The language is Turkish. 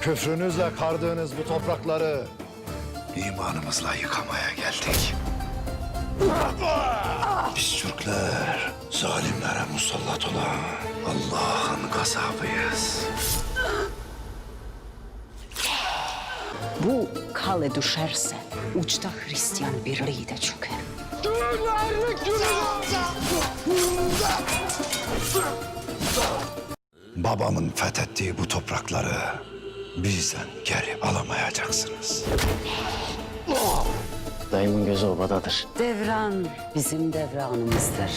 Küfrünüzle kardığınız bu toprakları İmanımızla yıkamaya geldik. Biz Türkler zalimlere musallat olan Allah'ın gazabıyız. Bu kale düşerse uçta Hristiyan birliği de çöker. Babamın fethettiği bu toprakları bizden geri alamayacaksınız. Dayımın gözü obadadır. Devran bizim devranımızdır.